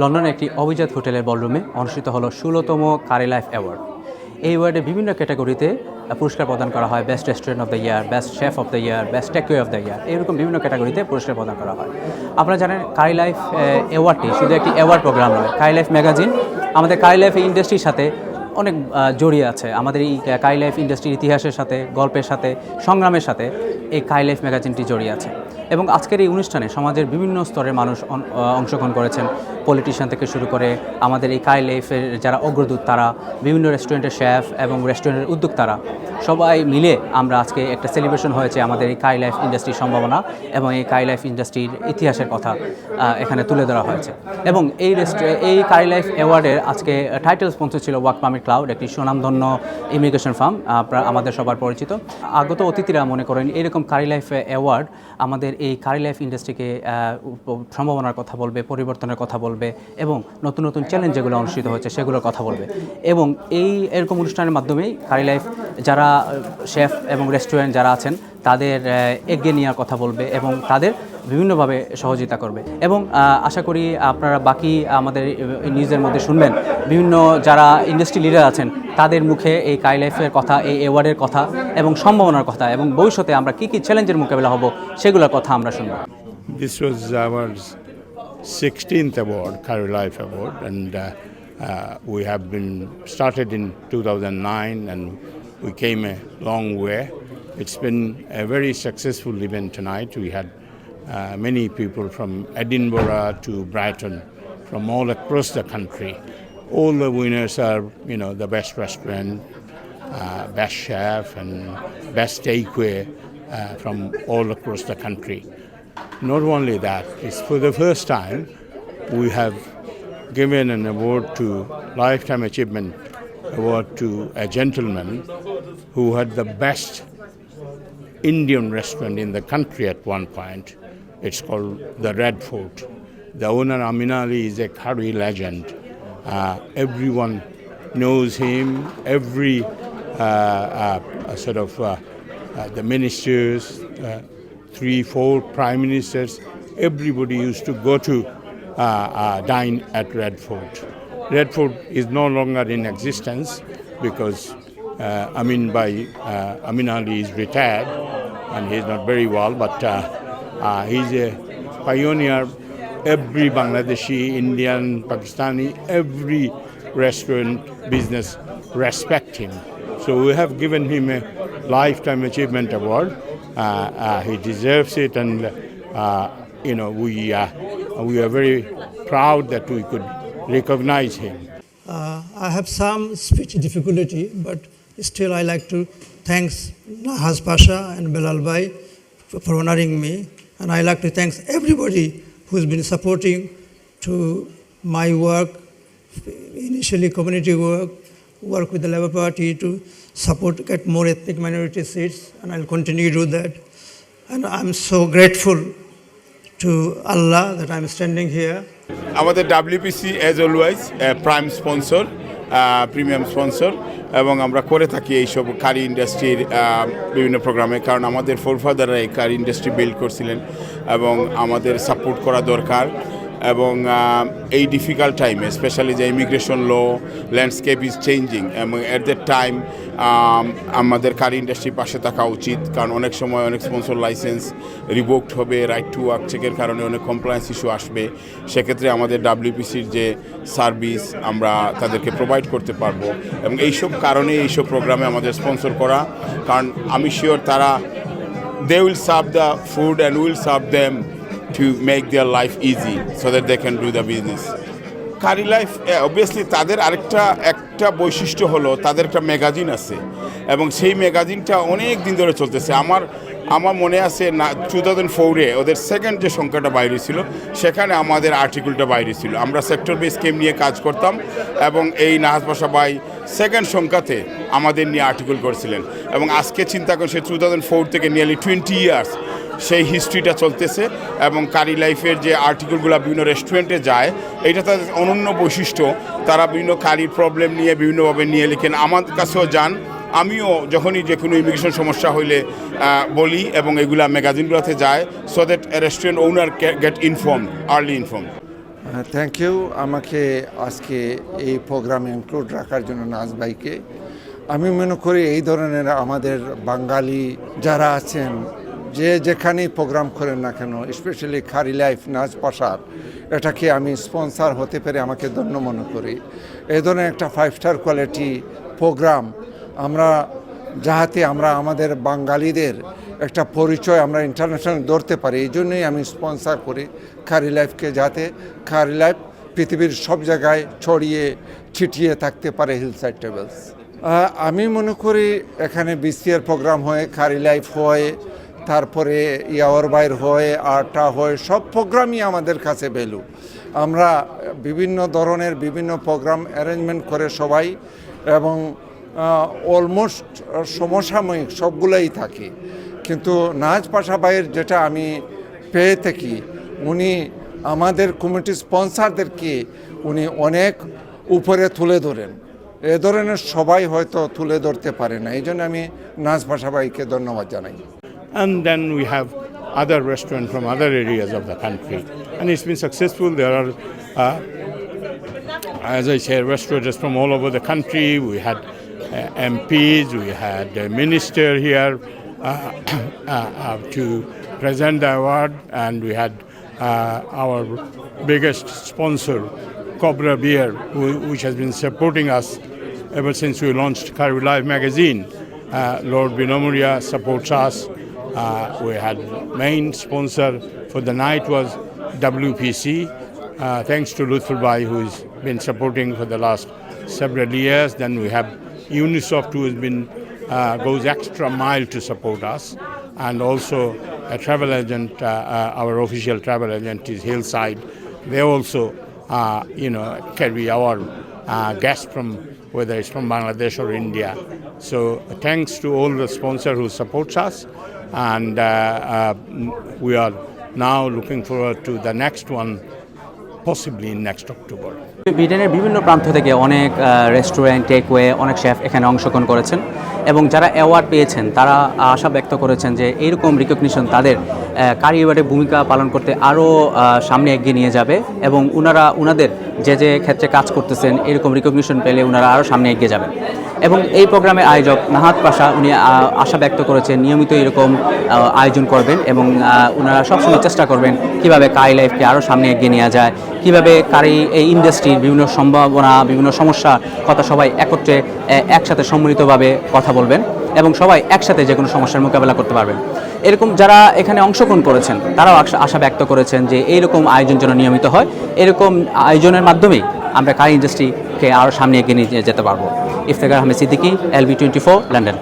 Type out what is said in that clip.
লন্ডনের একটি অভিজাত হোটেলের বলরুমে অনুষ্ঠিত হলো ষোলোতম কারি লাইফ অ্যাওয়ার্ড। এই অ্যাওয়ার্ডে বিভিন্ন ক্যাটাগরিতে পুরস্কার প্রদান করা হয়। Best restaurant of the year, best chef of the year, best takeaway of the year, এরকম বিভিন্ন ক্যাটাগরিতে পুরস্কার প্রদান করা হয়। আপনারা জানেন কারি লাইফ অ্যাওয়ার্ডটি শুধু একটি অ্যাওয়ার্ড প্রোগ্রাম নয়, কারি লাইফ ম্যাগাজিন। আমাদের কারি লাইফ ইন্ডাস্ট্রির সাথে অনেক জড়িয়ে আছে। আমাদের এই কাই লাইফ ইন্ডাস্ট্রির ইতিহাসের সাথে, গল্পের সাথে, সংগ্রামের সাথে এই কাই লাইফ ম্যাগাজিনটি জড়িয়ে আছে। এবং আজকের এই অনুষ্ঠানে সমাজের বিভিন্ন স্তরের মানুষ অংশগ্রহণ করেছেন। পলিটিশিয়ান থেকে শুরু করে আমাদের এই কাই লাইফের যারা অগ্রদূত, তারা বিভিন্ন রেস্টুরেন্টের শেফ এবং রেস্টুরেন্টের উদ্যোক্তারা, সবাই মিলে আমরা আজকে একটা সেলিব্রেশন হয়েছে আমাদের এই কাই লাইফ ইন্ডাস্ট্রির সম্ভাবনা এবং এই কাই লাইফ ইন্ডাস্ট্রির ইতিহাসের কথা এখানে তুলে ধরা হয়েছে। এবং এই এই কাই লাইফ অ্যাওয়ার্ডের আজকে টাইটেল স্পন্সর ছিল ওয়াক পামিট ক্লাউড একটি সুনামধন্য ইমিগ্রেশন ফার্ম আমাদের সবার পরিচিত। আগত অতিথিরা মনে করেন, এরকম কারি লাইফ অ্যাওয়ার্ড আমাদের এই কারি লাইফ ইন্ডাস্ট্রিকে সম্ভাবনার কথা বলবে, পরিবর্তনের কথা বলবে এবং নতুন নতুন চ্যালেঞ্জ যেগুলো অনুষ্ঠিত হচ্ছে সেগুলোর কথা বলবে। এবং এই এরকম অনুষ্ঠানের মাধ্যমেই কারি লাইফ যারা শেফ এবং রেস্টুরেন্ট যারা আছেন, তাদের এগিয়ে নেওয়ার কথা বলবে এবং তাদের বিভিন্নভাবে সহযোগিতা করবে এবং আশা করি আপনারা বাকি আমাদের নিউজের মধ্যে শুনবেন বিভিন্ন যারা ইন্ডাস্ট্রি লিডার আছেন তাদের মুখে এই কাই লাইফের কথা এই অ্যাওয়ার্ডের কথা এবং সম্ভাবনার কথা এবং ভবিষ্যতে আমরা কী কী চ্যালেঞ্জের মোকাবেলা হব সেগুলোর কথা আমরা শুনব This was our 16th award, Career Life Award, and uh, uh, we have been started in 2009 and we came a long way. It's been a very successful event tonight. We had uh, many people from Edinburgh to Brighton, from all across the country. All the winners are, you know, the best restaurant, uh, best chef, and best takeaway uh, from all across the country. Not only that, it's for the first time we have given an award to Lifetime Achievement Award to a gentleman who had the best Indian restaurant in the country at one point. It's called the Red Fort. The owner Amin Ali is a curry legend. Uh, everyone knows him. Every uh, uh, sort of uh, uh, the ministers, three, four prime ministers, everybody used to go to dine at Red Fort. Red Fort is no longer in existence because uh, Amin Bhai, uh, Amin Ali is retired and he's not very well, but uh, uh, he's a pioneer. Every Bangladeshi, Indian, Pakistani, every restaurant business respect him. So we have given him a lifetime achievement award. Uh, uh, he deserves it, and uh, you know we we are very proud that we could recognize him. Uh, I have some speech difficulty, but still I like to thanks Nahaz Pasha and Belal Bhai for honoring me, and I like to thanks everybody who's been supporting to my work, initially community work, work with the Labour Party to support get more ethnic minority seats, and I'll continue to do that. And I'm so grateful to Allah that I'm standing here. আমাদের WPC as always prime sponsor premium sponsor এবং আমরা করে থাকি এইসব কারি ইন্ডাস্ট্রির বিভিন্ন প্রোগ্রামে কারণ আমাদের ফোরফাদাররা এই কারি ইন্ডাস্ট্রি বিল্ড করছিলেন এবং আমাদের সাপোর্ট করা দরকার। এবং এই ডিফিকাল্ট টাইমে স্পেশালি যে immigration law landscape is changing এবং অ্যাট দ্য টাইম আমাদের কারি ইন্ডাস্ট্রির পাশে থাকা উচিত। কারণ অনেক সময় অনেক স্পন্সর লাইসেন্স রিভোকড হবে রাইট টু ওয়ার্ক চেকের কারণে অনেক কমপ্লায়েন্স ইস্যু আসবে। সেক্ষেত্রে আমাদের ডাব্লিউপিসির যে সার্ভিস আমরা তাদেরকে প্রোভাইড করতে পারব। এবং এইসব কারণে এইসব প্রোগ্রামে আমাদের স্পন্সর করা। কারণ আমি শিওর তারা they will serve the food and will serve them to make their life easy so that they can do the business. Curry life obviously তাদের আরেকটা, একটা বৈশিষ্ট্য হলো তাদের একটা ম্যাগাজিন আছে এবং সেই ম্যাগাজিনটা অনেক দিন ধরে চলতেছে। আমার আমার মনে আছে না টু থাউজেন্ড ফোরে ওদের সেকেন্ড যে সংখ্যাটা বাইরে ছিল, সেখানে আমাদের আর্টিকেলটা বাইরে ছিল। আমরা সেক্টর বেস স্কিম নিয়ে কাজ করতাম এবং এই নাহাজ বাসা ভাই সেকেন্ড সংখ্যাতে আমাদের নিয়ে আর্টিকেল করছিলেন। এবং আজকে চিন্তা করেন সে টু থাউজেন্ড ফোর থেকে নিয়ারলি টোয়েন্টি ইয়ার্স সেই হিস্ট্রিটা চলতেছে এবং কারি লাইফের যে আর্টিকেলগুলো বিভিন্ন রেস্টুরেন্টে যায় এটা তাদের অনন্য বৈশিষ্ট্য। তারা বিভিন্ন কারির প্রবলেম নিয়ে বিভিন্নভাবে নিয়ে লিখেন। আমার কাছেও যান, আমিও যখনই যে কোনো ইমিগ্রেশন সমস্যা হইলে বলি এবং এগুলা ম্যাগাজিনগুলোতে যায় so that restaurant owner get inform early inform thank you আমাকে আজকে এই প্রোগ্রামে ইনক্লুড রাখার জন্য নাজ ভাইকে। আমি মনে করি এই ধরনের আমাদের বাঙালি যারা আছেন যে যেখানেই প্রোগ্রাম করেন না কেন স্পেশালি খারি লাইফ নাচ পাশার এটাকে আমি স্পন্সার হতে পেরে আমাকে ধন্য মনে করি। এই ধরনের একটা ফাইভ স্টার কোয়ালিটি প্রোগ্রাম আমরা, যাহাতে আমরা আমাদের বাঙালিদের একটা পরিচয় আমরা ইন্টারন্যাশনাল ধরতে পারি, এই জন্যই আমি স্পন্সার করি খারি লাইফকে যাতে খারি লাইফ পৃথিবীর সব জায়গায় ছড়িয়ে ছিটিয়ে থাকতে পারে হিল সাইড টেবলস আমি মনে করি এখানে বিসিআর প্রোগ্রাম হয় খারি লাইফ হয় তারপরে ইয়াওয়ার বাইর হয়, আটা হয়, সব প্রোগ্রামই আমাদের কাছে ভ্যালু। আমরা বিভিন্ন ধরনের বিভিন্ন প্রোগ্রাম অ্যারেঞ্জমেন্ট করে সবাই এবং অলমোস্ট সমসাময়িক সবগুলোই থাকে। কিন্তু নাচ পাশাবাইয়ের যেটা আমি পেয়ে থাকি, উনি আমাদের কমিটি স্পন্সারদেরকে উনি অনেক উপরে তুলে ধরেন। এ ধরনের সবাই হয়তো তুলে ধরতে পারে না। এই জন্য আমি নাচ ভাষাবাইকে ধন্যবাদ জানাই। And then we have other restaurants from other areas of the country. And it's been successful. There are, uh, as I say, restaurants from all over the country. We had uh, MPs, we had a minister here uh, uh, uh, to present the award, and we had our biggest sponsor, Cobra Beer, who, which has been supporting us ever since we launched Caribou Live magazine. Uh, Lord Binomuria supports us. Uh, we had main sponsor for the night was WPC. Uh, thanks to Lutful Bhai, who's been supporting for the last several years. Then we have Unisoft, who has been uh, goes extra mile to support us, and also a travel agent. Uh, uh, our official travel agent is Hillside. They also, uh, you know, carry our guests from whether it's from Bangladesh or India. So thanks to all the sponsor who supports us, and uh, uh, we are now looking forward to the next one, possibly next October. ব্রিটেনের বিভিন্ন প্রান্ত থেকে অনেক restaurant takeaway অনেক chef এখানে অংশগ্রহণ করেছেন এবং যারা অ্যাওয়ার্ড পেয়েছেন, তারা আশা ব্যক্ত করেছেন যে এইরকম রিকগনিশন তাদের কারি এবারে ভূমিকা পালন করতে আরও সামনে এগিয়ে নিয়ে যাবে এবং ওনারা ওনাদের যে যে ক্ষেত্রে কাজ করতেছেন, এরকম রিকগনিশন পেলে ওনারা আরও সামনে এগিয়ে যাবেন। এবং এই প্রোগ্রামে আয়োজক নাহাত পাশা, উনি আশা ব্যক্ত করেছেন নিয়মিত এরকম আয়োজন করবেন এবং ওনারা সবসময় চেষ্টা করবেন কীভাবে কারি লাইফকে আরও সামনে এগিয়ে নেওয়া যায়, কীভাবে কারি, এই ইন্ডাস্ট্রির বিভিন্ন সম্ভাবনা, বিভিন্ন সমস্যা কথা সবাই একত্রে একসাথে সম্মিলিতভাবে কথা বলবেন এবং সবাই একসাথে যে কোনো সমস্যার মোকাবেলা করতে পারবেন। এরকম যারা এখানে অংশগ্রহণ করেছেন, তারাও আশা- ব্যক্ত করেছেন যে এইরকম আয়োজন যেন নিয়মিত হয়। এরকম আয়োজনের মাধ্যমেই আমরা কার ইন্ডাস্ট্রিকে আরও সামনে এগিয়ে নিয়ে যেতে পারব। Iftekhar Ahmed Siddiqui, LB twenty four, London.